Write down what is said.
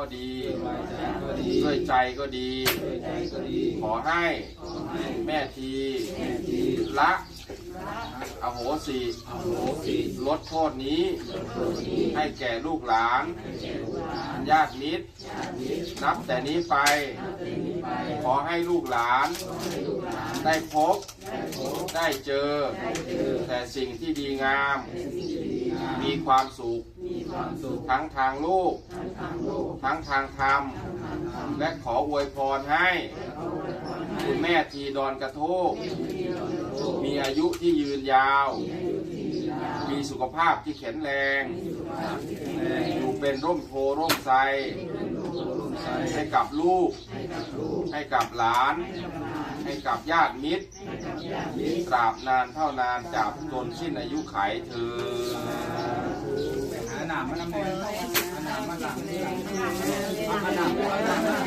ก็ดีด้วยใจก็ดี ขอให้แม่ทีละอโหสิลดโทษนี้ ให้แก่ลูกหลานญาติมิตรนับแต่นี้ไป ขอให้ลูกหลาน ได้พบได้เจอ แต่สิ่งที่ดีงาม มีความสุขทั้งทางโลก ทั้งทางธรรมและขออวยพรให้คุณแม่ทีดอนกระโทกมีอายุที่ยืนยาวมีสุขภาพที่แข็งแรง อยู่เป็นร่มโพร่มไทรให้กับลูก ให้กับหลานให้กับญาติมิตร ตราบนานเท่านานจากจนสิ้นอายุไขเธอหามมันหลังนี่หนามมันหลังนี่หนามมันหลัง